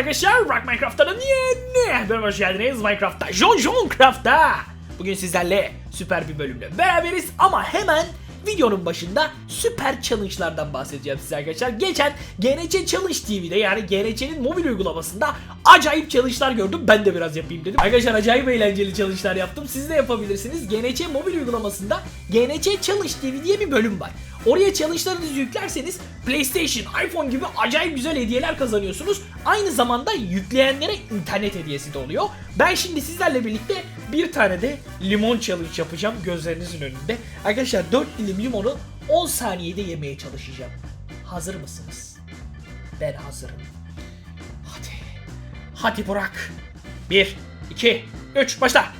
arkadaşlar, Rock Minecraft'ın yeni bölümüne hoş geldiniz. Minecraft'ta, John John Craft'ta. Bugün sizlerle süper bir bölümle beraberiz ama hemen videonun başında süper challenge'lardan bahsedeceğim size arkadaşlar. Geçen GNC Challenge TV'de yani GNC'nin mobil uygulamasında acayip challenge'lar gördüm. Ben de biraz yapayım dedim. Arkadaşlar acayip eğlenceli challenge'lar yaptım. Siz de yapabilirsiniz. GNC mobil uygulamasında GNC Challenge TV diye bir bölüm var. Oraya challenge'larınızı yüklerseniz PlayStation, iPhone gibi acayip güzel hediyeler kazanıyorsunuz. Aynı zamanda yükleyenlere internet hediyesi de oluyor. Ben şimdi sizlerle birlikte bir tane de limon challenge yapacağım gözlerinizin önünde. Arkadaşlar 4 dilim limonu 10 saniyede yemeye çalışacağım. Hazır mısınız? Ben hazırım. Hadi. Hadi Burak. 1, 2, 3 başla.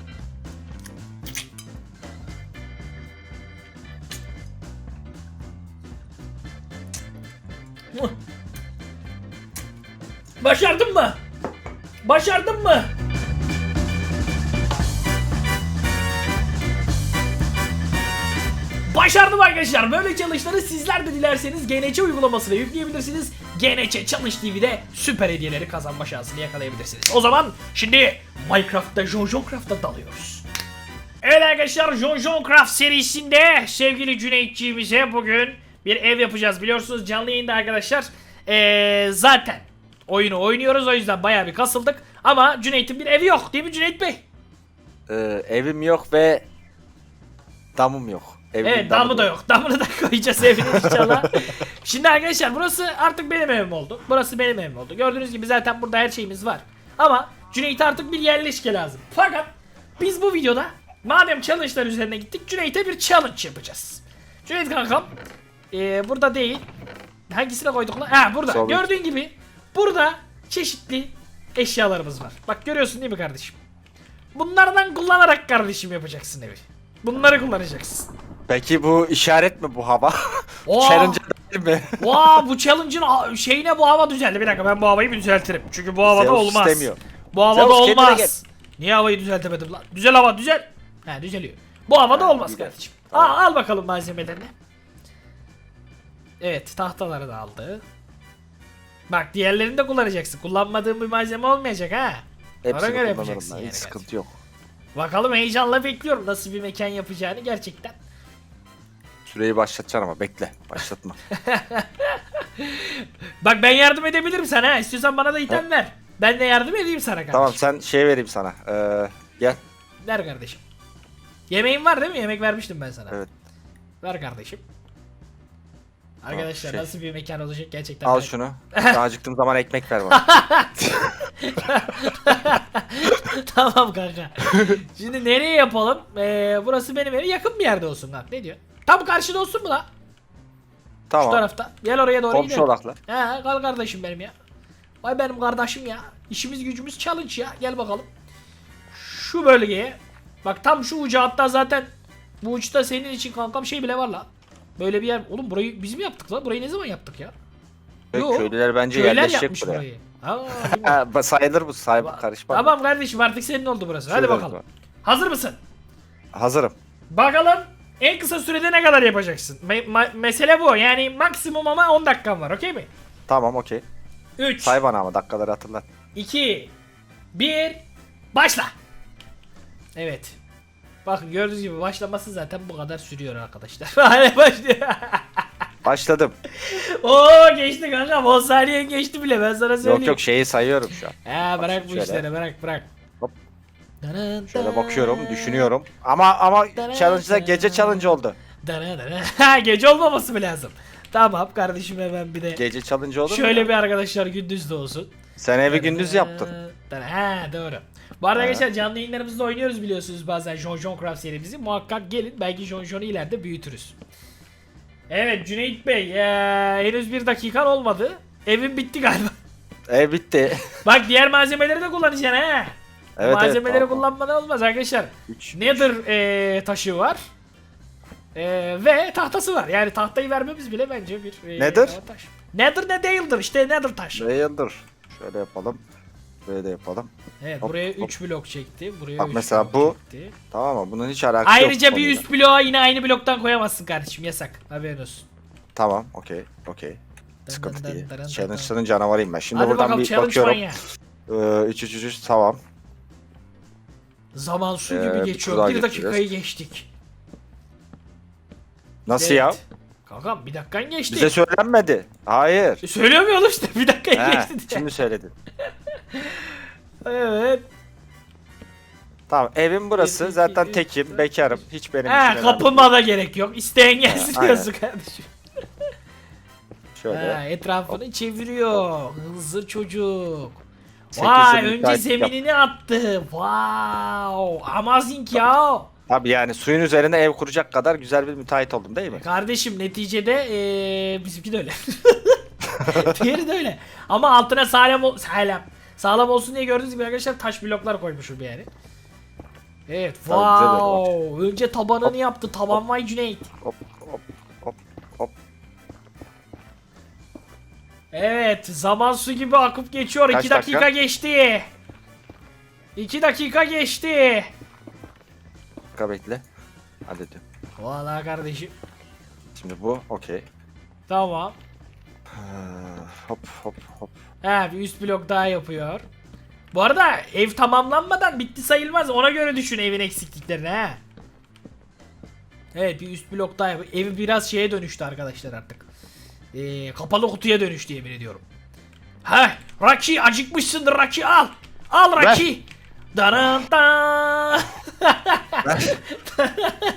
Başardın mı? Başardın mı? Başardım arkadaşlar. Böyle challenge'ları sizler de dilerseniz GNC uygulamasına yükleyebilirsiniz. GNC Challenge TV'de süper hediyeleri kazanma şansını yakalayabilirsiniz. O zaman şimdi Minecraft'ta John John Craft'a dalıyoruz. Evet arkadaşlar John John Craft serisinde sevgili Cüneytciğimize bugün bir ev yapacağız. Biliyorsunuz canlı yayında arkadaşlar ee, zaten oyunu oynuyoruz o yüzden bayağı bir kasıldık. Ama Cüneyt'in bir evi yok değil mi Cüneyt Bey? Ee, evim yok ve damım yok. Evimin Evet damı da yok. Damını da koyacağız evine inşallah. Şimdi arkadaşlar burası artık benim evim oldu. Burası benim evim oldu. Gördüğünüz gibi zaten burada her şeyimiz var. Ama Cüneyt'e artık bir yerleşke lazım. Fakat biz bu videoda madem challenge'lar üzerine gittik Cüneyt'e bir challenge yapacağız. Cüneyt kankam ee, burada değil. Hangisine koyduk lan? Ha burada. Sol. Gördüğün gibi burada çeşitli eşyalarımız var. Bak görüyorsun değil mi kardeşim? Bunlardan kullanarak kardeşim yapacaksın evi. Bunları kullanacaksın. Peki bu işaret mi bu hava? Challenge değil mi? Vaa bu challenge'ın ha- şeyine bu hava düzeldi. Bir dakika ben bu havayı bir düzeltirim. Çünkü bu havada Zeus olmaz. istemiyor. Bu havada Zeus olmaz. Niye havayı düzeltemedim lan? Düzel hava düzel. He düzeliyor. Bu havada Ha, olmaz güzel. kardeşim. Al, al bakalım malzemelerini. Evet tahtaları da aldı. Bak diğerlerini de kullanacaksın. Kullanmadığın bir malzeme olmayacak ha. Ona Hepsini göre kullanırım yapacaksın yani Hiç sıkıntı yok. Bakalım heyecanla bekliyorum nasıl bir mekan yapacağını gerçekten. Süreyi başlatacaksın ama bekle. Başlatma. Bak ben yardım edebilirim sana ha. İstiyorsan bana da item ver. Ben de yardım edeyim sana kardeşim. tamam sen şey vereyim sana. Ee, gel. Ver kardeşim. Yemeğin var değil mi? Yemek vermiştim ben sana. Evet. Ver kardeşim. Arkadaşlar şey. nasıl bir mekan olacak gerçekten. Al ben- şunu. Daha acıktığım zaman ekmek ver bana. tamam kanka. Şimdi nereye yapalım? Ee, burası benim evim. Yakın bir yerde olsun lan. Ne diyor? Tam karşıda olsun mu lan? Şu tamam. tarafta. Gel oraya doğru Komşu gidelim. odaklı. He kal kardeşim benim ya. Vay benim kardeşim ya. İşimiz gücümüz challenge ya. Gel bakalım. Şu bölgeye. Bak tam şu ucu hatta zaten bu uçta senin için kankam şey bile var lan. Böyle bir yer. Oğlum burayı biz mi yaptık lan? Burayı ne zaman yaptık ya? Evet, Yo, köylüler bence Köyler yerleşecek yapmış buraya. burayı. Ha, sayılır bu say karışma. tamam kardeşim artık senin oldu burası. Hadi Şurada bakalım. var. Hazır mısın? Hazırım. Bakalım en kısa sürede ne kadar yapacaksın? Me- ma- mesele bu. Yani maksimum ama 10 dakikan var. Okey mi? Tamam okey. 3 Say bana ama dakikaları hatırlat. 2 1 Başla. Evet. Bakın gördüğünüz gibi başlaması zaten bu kadar sürüyor arkadaşlar. Hadi başlıyor. Başladım. Oo geçti kanka. 10 saniye geçti bile ben sana söyleyeyim. Yok yok şeyi sayıyorum şu an. He bırak bu Şöyle. işleri bırak bırak. Hop. Şöyle bakıyorum, düşünüyorum. Ama ama challenge'da gece challenge oldu. Gece olmaması mı lazım? Tamam kardeşim hemen bir de. Gece challenge oldu mu Şöyle ya? bir arkadaşlar gündüz de olsun. Sen evi gündüz yaptın. Ha doğru. Bu arada arkadaşlar canlı yayınlarımızda oynuyoruz biliyorsunuz bazen John John Craft serimizi. Muhakkak gelin belki John John'u ileride büyütürüz. Evet Cüneyt Bey eee, henüz bir dakikan olmadı. Evin bitti galiba. Ev bitti. Bak diğer malzemeleri de kullanacaksın ha. Evet, Malzemeleri evet, tamam. kullanmadan olmaz arkadaşlar. Üç. Nether eee, taşı var. Eee, ve tahtası var. Yani tahtayı vermemiz bile bence bir eee, Nether? avantaj. Nether ne değildir işte Nether taş. Değildir. Şöyle yapalım. Böyle de yapalım. Evet Hop, buraya hop. 3 blok çekti. Buraya Bak üç mesela blok bu- çekti. Tamam mı? Bunun hiç alakası yok. Ayrıca bir konuyla. üst bloğa yine aynı bloktan koyamazsın kardeşim yasak. Haberin olsun. Tamam, okey, okey. Sıkıntı dın değil. dın dın dın. Challenge'ların canavarıyım ben. Şimdi Hadi buradan bakalım bir challenge bakıyorum. manyağı. 3 3 3 tamam. Zaman su Ee, gibi bir geçiyor. tur daha Bir dakikayı geçeceğiz. geçtik. Nasıl ya? Evet. Kankam bir dakikan geçti. Bize söylenmedi. Hayır. E, Söylemiyor işte bir dakikayı He, geçti diye. şimdi söyledin. Evet. Tamam evim burası. Bir, iki, Zaten üç, tekim, dört, bekarım. Hiç benim için He önemli kapılma da gerek yok. İsteyen gelsin aynen. diyorsun kardeşim. Şöyle. Ha, etrafını çeviriyor. Hızlı çocuk. Vay önce yap. zeminini attı. Wow. Amazing ya. Tabii yani suyun üzerine ev kuracak kadar güzel bir müteahhit oldum değil mi? Kardeşim neticede ee, bizimki de öyle. Diğeri de öyle. Ama altına sağlam ol sağlam. Olsun diye gördüğünüz gibi arkadaşlar taş bloklar koymuşum yani. Evet. Wow. Önce tabanını yaptı. Taban vay Cüneyt. Hop hop hop hop. Evet. Zaman su gibi akıp geçiyor. Kaç 2 dakika? dakika? geçti. 2 dakika geçti. Dakika bekle. Hallediyorum. Valla kardeşim. Şimdi bu okey. Tamam. Hop hop hop. He bir üst blok daha yapıyor. Bu arada ev tamamlanmadan bitti sayılmaz. Ona göre düşün evin eksikliklerini ha. Evet bir üst blok daha yap. Evi biraz şeye dönüştü arkadaşlar artık. Ee, kapalı kutuya dönüştü yemin ediyorum. Heh Raki acıkmışsındır Raki al. Al Raki. Daran.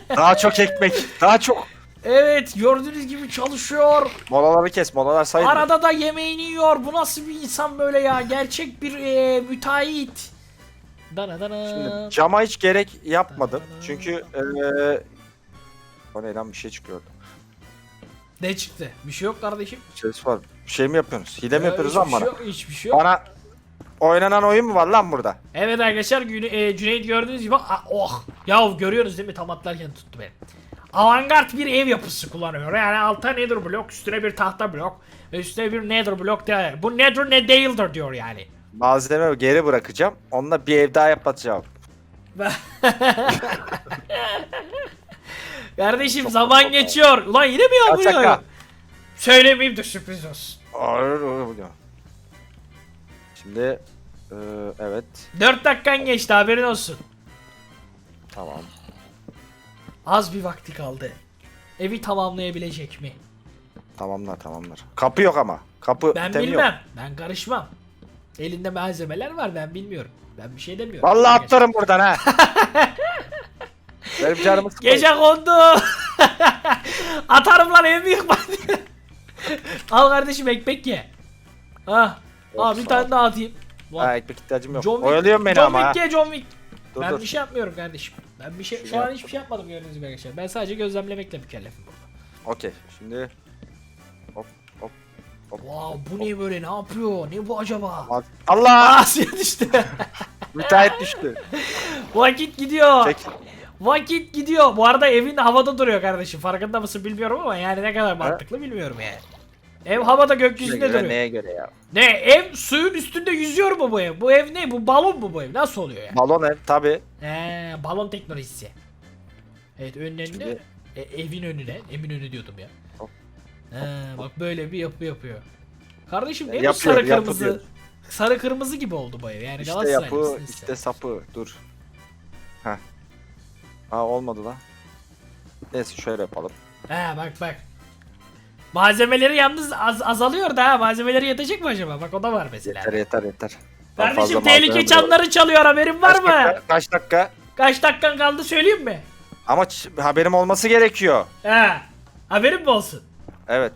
Daha çok ekmek. Daha çok. Evet gördüğünüz gibi çalışıyor. Molaları kes. Molalar sayılmıyor. Arada da yemeğini yiyor. Bu nasıl bir insan böyle ya? Gerçek bir e, müteahhit. Dana dana. Şimdi cama hiç gerek yapmadım. Çünkü eee o ne lan bir şey çıkıyordu. Ne çıktı? Bir şey yok kardeşim. Ses var. Bir şey mi yapıyorsunuz? Hile mi Ya, yapıyoruz hiçbir lan şey bana? yok, hiçbir şey yok. Bana oynanan oyun mu var lan burada? Evet arkadaşlar Güney, e, Cüneyt gördüğünüz gibi Aa, oh ya görüyorsunuz değil mi tam atlarken tuttu beni. Avantgard bir ev yapısı kullanıyor. Yani alta nether blok, üstüne bir tahta blok ve üstüne bir nether blok diyor. Bu nether ne değildir diyor yani. Malzeme geri bırakacağım. Onunla bir ev daha yapacağım. Kardeşim zaman geçiyor. Ulan yine mi Kaç yapıyor? dakika? Söylemeyeyim de sürpriz olsun. Ağır. Şimdi eee, evet 4 dakikan geçti haberin olsun. tamam. Az bir vakti kaldı. Evi tamamlayabilecek mi? Tamamlar tamamlar. Kapı yok ama. Kapı Ben bilmem. yok. Ben karışmam. Elinde malzemeler var ben bilmiyorum. Ben bir şey demiyorum. Vallahi atlarım buradan ha. Benim canımı sıkmayın. Gece kondu. Atarım lan evi yıkma diye. Al kardeşim ekmek ye. Ha. Of, Aa bir sağ tane daha atayım. Ha Lan, ekmek ihtiyacım yok. John Wick, Oyalıyorsun beni John ama ha. Wick ye John Wick. Dur ben dur. bir şey yapmıyorum kardeşim. Ben bir şey Şunu şu an yap. hiçbir şey yapmadım gördüğünüz gibi arkadaşlar. Ben sadece gözlemlemekle mükellefim burada. Okey. Şimdi hop hop. Wow bu ne böyle ne yapıyor? Ne bu acaba? Allah! Asya düştü. Müteahhit düştü. Vakit gidiyor. Çek. Vakit gidiyor. Bu arada evin havada duruyor kardeşim. Farkında mısın bilmiyorum ama yani ne kadar mantıklı bilmiyorum yani. Ev havada gökyüzünde göre, duruyor. neye göre ya? Ne ev suyun üstünde yüzüyor mu bu ev? Bu ev ne? Bu balon mu bu ev? Nasıl oluyor ya? Balon ev tabi. He, balon teknolojisi. Evet önlerinde Şimdi- e, evin önüne, emin önü diyordum ya. Hop, He, bak böyle bir yapı yapıyor. Kardeşim ne bu Yapıyor, sarı yapıyor. kırmızı? Sarı kırmızı gibi oldu bu ev. Yani İşte Galatasaray yapı, işte sen? sapı. Dur. Heh. Aa olmadı lan. Neyse şöyle yapalım. He bak bak. Malzemeleri yalnız az, azalıyor da ha. Malzemeleri yetecek mi acaba? Bak o da var mesela. Yeter yeter yeter. Daha Kardeşim fazla tehlike malzeme çanları çalıyor haberin var Kaç mı? dakika? Kaç dakika? Kaç dakikan kaldı söyleyeyim mi? Ama ç- haberim olması gerekiyor. He. Haberin mi olsun? Evet.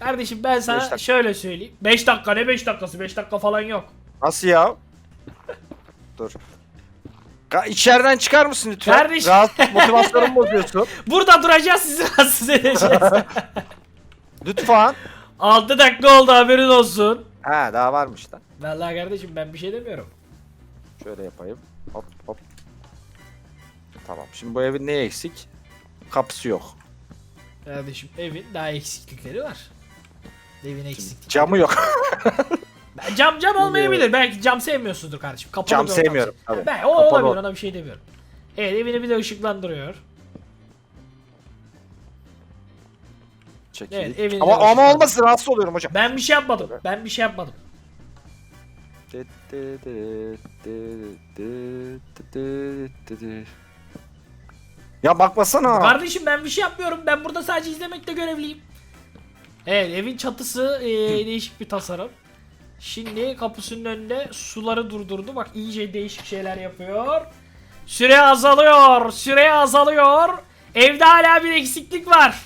Kardeşim ben Beş sana dakika. şöyle söyleyeyim. 5 dakika ne 5 dakikası? 5 dakika falan yok. Nasıl ya? Dur. Ka- içeriden çıkar mısın lütfen? Kardeşim. Rahat motivasyonumu bozuyorsun. Burada duracağız sizi rahatsız edeceğiz. Lütfen. 6 dakika oldu haberin olsun. Ha daha varmış lan. Vallahi kardeşim ben bir şey demiyorum. Şöyle yapayım. Hop hop. Tamam. Şimdi bu evin neye eksik? Kapısı yok. Kardeşim evin daha eksiklikleri var. Evin eksiklikleri. Camı yok. Ben Cam cam olmayabilir. Belki cam sevmiyorsundur kardeşim. Kapalı Cam bir ortam. sevmiyorum, tabii. Ben, o Kapalı olabilir ortam. ona bir şey demiyorum. Evet evini bir de ışıklandırıyor. Çekildik. Evet, evin ama, yavaş- ama olmasın rahatsız oluyorum hocam. Ben bir şey yapmadım. Ben bir şey yapmadım. Ya bakmasana. Kardeşim ben bir şey yapmıyorum. Ben burada sadece izlemekle görevliyim. Evet evin çatısı e, değişik bir tasarım. Şimdi kapısının önünde suları durdurdu. Bak iyice değişik şeyler yapıyor. Süre azalıyor. Süre azalıyor. Evde hala bir eksiklik var.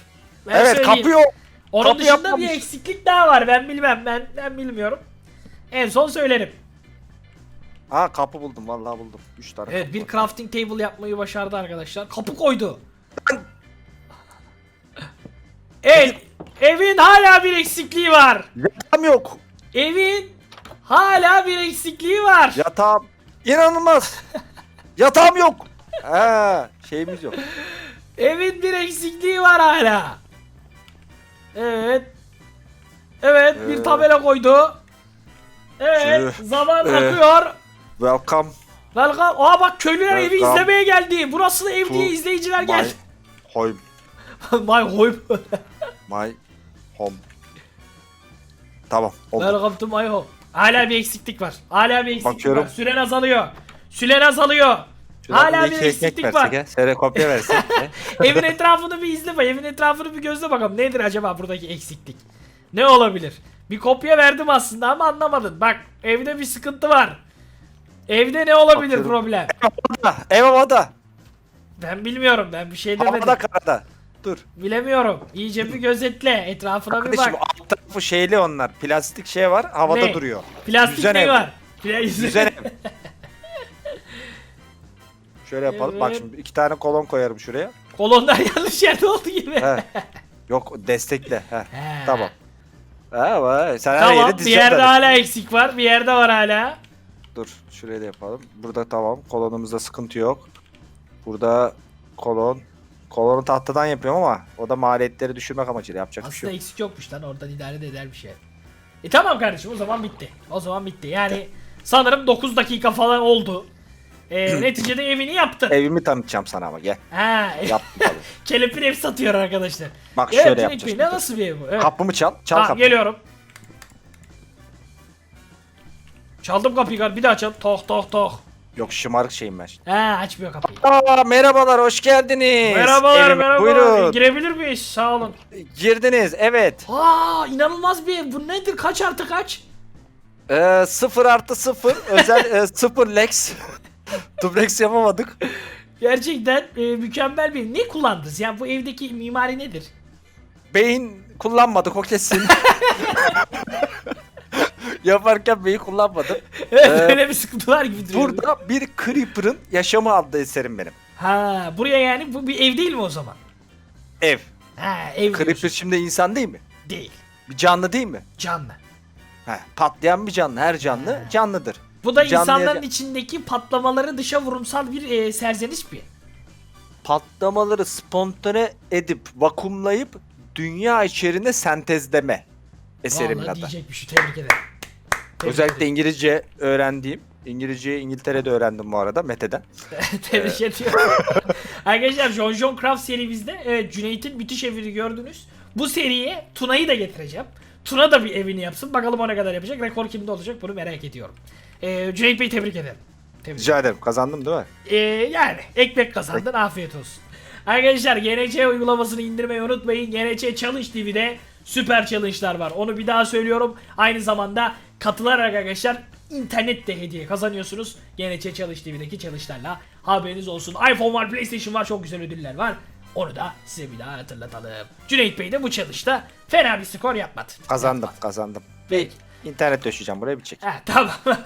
Ben evet söyleyeyim. kapı yok. Onun kapı dışında yapmamış. bir eksiklik daha var. Ben bilmem. Ben ben bilmiyorum. En son söylerim. Ha kapı buldum vallahi buldum. 3 tane. Evet kapı bir var. crafting table yapmayı başardı arkadaşlar. Kapı koydu. Evet evin hala bir eksikliği var. Yatağım yok. Evin hala bir eksikliği var. Yatağım inanılmaz. Yatağım yok. He şeyimiz yok. Evin bir eksikliği var hala. Evet. Evet bir Ee. tabela koydu. Evet Tüh. zaman Ee. akıyor. Welcome Welcome. Aa bak köylüler evi Welcome izlemeye geldi. Burası ev to diye izleyiciler my gel. home. My home. My home. Tamam oldu. Welcome to my home. Hala bir eksiklik var. Hala bir eksiklik Bakıyorum. var. Süren azalıyor. Süren azalıyor. Şuradan Hala iki bir ekmek eksiklik versek var. he, Sere kopya versek. Evin etrafını bir izle bak. Evin etrafını bir gözle bakalım. Nedir acaba buradaki eksiklik? Ne olabilir? Bir kopya verdim aslında ama anlamadın. Bak evde bir sıkıntı var. Evde ne olabilir Bakıyorum. problem? Havada, Ev havada. Ben bilmiyorum. Ben bir şey demedim. Havada karada. Dur. Bilemiyorum. İyice bir gözetle. Etrafına bir Kardeşim bak. alt tarafı şeyli onlar. Plastik şey var havada Ne? duruyor. Plastik Yüzen ne ev. var? Pla- Güzel ev. Şöyle yapalım. Bak Evet. şimdi iki tane kolon koyarım şuraya. Kolonlar yanlış yerde oldu gibi. He. Yok destekle. He. He. Tamam. Vay. Sen her Tamam yere bir yerde hala eksik var. Bir yerde var hala. Dur şuraya da yapalım. Burada tamam. Kolonumuzda sıkıntı yok. Burada kolon. Kolonu tahtadan yapıyorum ama o da maliyetleri düşürmek amacıyla yapacak bir şey Aslında yok. eksik yokmuş lan oradan idare de eder bir şey. E tamam kardeşim o zaman bitti. O zaman bitti. Yani sanırım 9 dakika falan oldu. E, neticede evini yaptın. Evimi tanıtacağım sana ama gel. Ha, Yaptım tabii. kelepir ev satıyor arkadaşlar. Bak Evet şöyle yapacağız. Şimdi. nasıl bir ev bu? Evet. Kapımı çal. Çal Ha, kapımı. geliyorum. Çaldım kapıyı gar bir daha çal. Tok tok tok. Yok şımarık şeyim ben. şimdi. Ha açmıyor kapıyı. Aa, merhabalar hoş geldiniz. Merhabalar Evime- merhaba. Buyurun. Girebilir miyiz? Sağ olun. Girdiniz evet. Aa inanılmaz bir ev. Bu nedir? Kaç artı kaç? Ee, 0 artı 0 özel e, 0 lex. Duplex yapamadık. Gerçekten e, mükemmel bir Ne kullandınız? Yani bu evdeki mimari nedir? Beyin kullanmadık o kesin. Yaparken beyin kullanmadım. Evet Ee, öyle bir sıkıntı var gibi duruyor. Burada bir Creeper'ın yaşamı adlı eserim benim. Ha buraya yani bu bir ev değil mi o zaman? Ev. Ha ev Creeper diyorsun. şimdi insan değil mi? değil. Bir canlı değil mi? Canlı. He, patlayan bir canlı. Her canlı canlıdır. Bu da Canlıya- insanların içindeki patlamaları dışa vurumsal bir e, serzeniş bir. Patlamaları spontane edip vakumlayıp dünya içerisinde sentezleme eserimin Vallahi adı. diyecek bir şey tebrik ederim. Tebrik Özellikle ederim. İngilizce öğrendiğim. İngilizceyi İngiltere'de öğrendim bu arada Mete'den. Tebrik ediyorum. Arkadaşlar John John Craft serimizde evet Cüneyt'in müthiş evini gördünüz. Bu seriye Tuna'yı da getireceğim. Tuna da bir evini yapsın. Bakalım o ne kadar yapacak. Rekor kimde olacak bunu merak ediyorum. Ee, Cüneyt Bey tebrik ederim. Tebrik Rica ederim. Kazandım değil mi? Ee, yani ekmek kazandın afiyet olsun. Arkadaşlar GNC uygulamasını indirmeyi unutmayın. GNC Challenge TV'de süper challenge'lar var. Onu bir daha söylüyorum. Aynı zamanda katılarak arkadaşlar internet de hediye kazanıyorsunuz. GNC Challenge TV'deki challenge'larla haberiniz olsun. iPhone var, PlayStation var, çok güzel ödüller var. Onu da size bir daha hatırlatalım. Cüneyt Bey de bu challenge'da fena bir skor yapmadı. Kazandım. Yapmadı. Kazandım. Peki. İnternet döşeceğim buraya bir çek. Ha, tamam.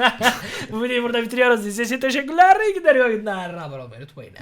bu videoyu burada bitiriyoruz. İzlediğiniz için teşekkürler. İyi günler, iyi günler. Abone olmayı unutmayın.